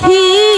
He.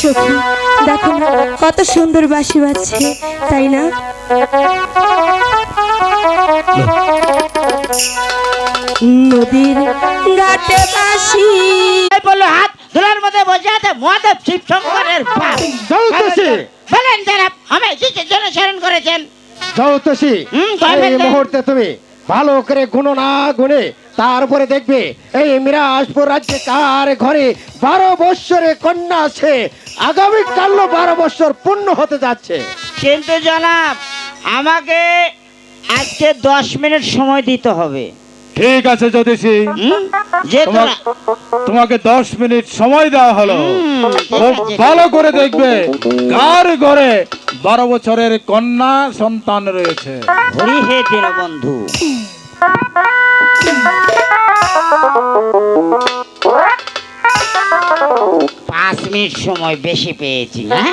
সখী। দেখো না কত সুন্দর বাসি বাজছে তাই না? নদীর ঘাটে এই বলল হাত ধুলার মধ্যে বসে আছে মহাদেব শিব শঙ্করের বাপ বলেন জনাব আমি কিসের জন্য স্মরণ করেছেন? কয়বার এই মুহূর্তে তুমি ভালো করে গুণ না গুনে। তারপরে দেখবে এই মিরাজপুর রাজ্যে কার ঘরে বারো বৎসরে কন্যা আছে? আগামী কাল বারো বৎসর পূর্ণ হতে যাচ্ছে। কিন্তু জনাব আমাকে আজকে দশ মিনিট সময় দিতে হবে। ঠিক আছে জ্যোতিষী? যে তোমাকে দশ মিনিট সময় দেওয়া হলো। খুব ভালো করে দেখবে কার ঘরে বারো বছরের কন্যা সন্তান রয়েছে। হরি হে দীনবন্ধু। পাঁচ মিনিট সময় বেশি পেয়েছি হ্যাঁ?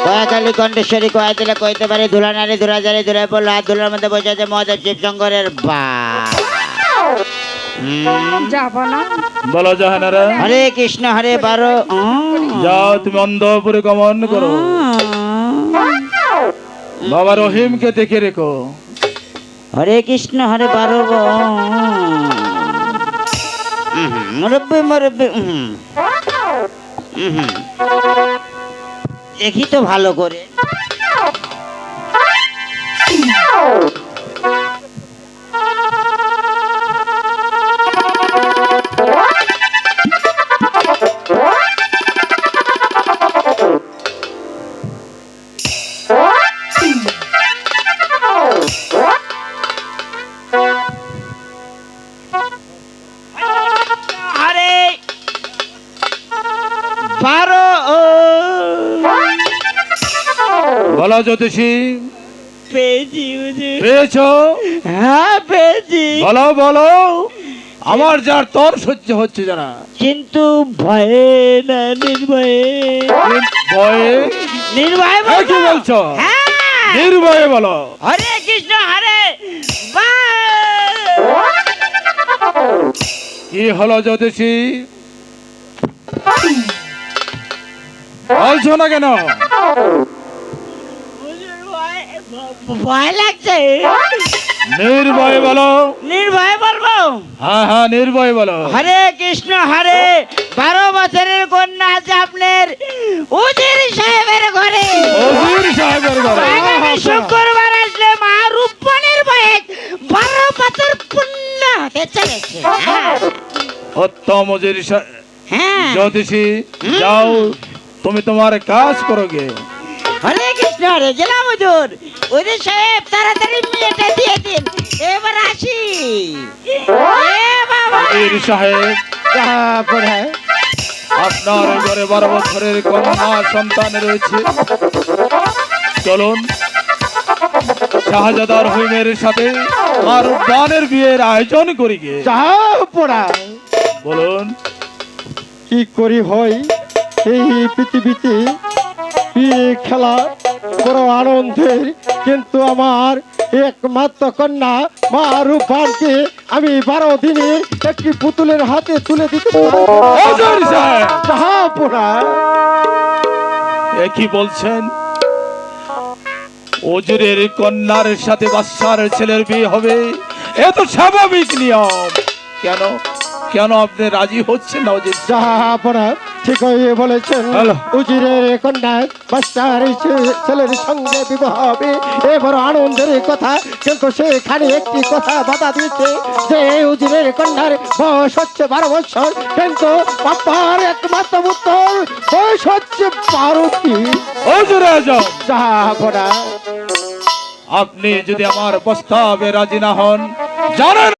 কয়াকালী কণ্ঠেশ্বরী কয়া দিলে কইতে পারে, ধুলা নারী ধুলা জারি ধুলায় পড়ল হাত ধুলার মধ্যে বসে আছে মহাদেব শিবশঙ্করের বা বলো জাহানারা। হরে কৃষ্ণ হরে বারো যাও তুমি অন্ধপুরে গমন করো। বাবা রহিমকে দেখে রেখো। হরে কৃষ্ণ হরে বারো মুরব্বী মুরব্বী। দেখি তো ভালো করে। বলো জ্যোতিষী। পেয়েছি পেয়েছ? হ্যাঁ পেয়েছি। বলো বলো। আমার যার তর সহ্য হচ্ছে জানা কিন্তু ভয়ে না নির্ভয়ে। ভয়ে? নির্ভয়ে এ কি বলছো। হ্যাঁ। নির্ভয়ে বলো। হরে কৃষ্ণ হরে কি হলো জ্যোতিষী? বলছো না কেন? ভয় লাগছে? নির্ভয়ে বলো। নির্ভয় বলব? হ্যাঁ হ্যাঁ নির্ভয় বলো। হরে কৃষ্ণ হরে। বারো বছরের কন্যা আছে আপনার। উজির সাহেবের ঘরে। অজির সাহেবের ঘরে। আগামী শুক্রবার আসলে মা রূপনের বয়স বারো বছর পূর্ণ হতে চলেছে। হ্যাঁ। উত্তম অজির সা- হ্যাঁ। জ্যোতিষী যাও তুমি তোমার কাজ করো গে। হরে হরে জেলা হুজুর। উজির সাহেব তাড়াতাড়ি মেয়েটা দিয়ে দিন। এবার আসি। এ বাবা। অজির সাহেব তারপরে আপনার ঘরে বারো বছরের কন্যা সন্তান রয়েছে। চলুন শাহজাদার হুইমের সাথে আর বানের বিয়ের আয়োজন করি গে। যাহা পড়া। বলুন। কি করি হয়? এই পৃথিবীতে বিয়ে খেলা বড় আনন্দের। কিন্তু আমার একমাত্র কন্যা মা রূপানকে আমি বারো দিনে একটি পুতুলের হাতে তুলে দিতে কি বলছেন? অজুরের কন্যার সাথে বাচ্চার ছেলের বিয়ে হবে? এ তো স্বাভাবিক নিয়ম। কেন? কেন আপনি রাজি হচ্ছেন না অজির যাহা ঠিক হয়ে বলেছেন। উজিরের কন্যা বাচ্চার ছেলের সঙ্গে বিবাহ হবে। এ বড় আনন্দের কথা কিন্তু সেখানে একটি কথা বাধা দিয়েছে যে উজিরের কন্যার বয়স হচ্ছে বারো বছর। কিন্তু বাবার একমাত্র পুত্র বয়স হচ্ছে বারোটি যাহা আপনি যদি আমার প্রস্তাবে রাজি না হন জানেন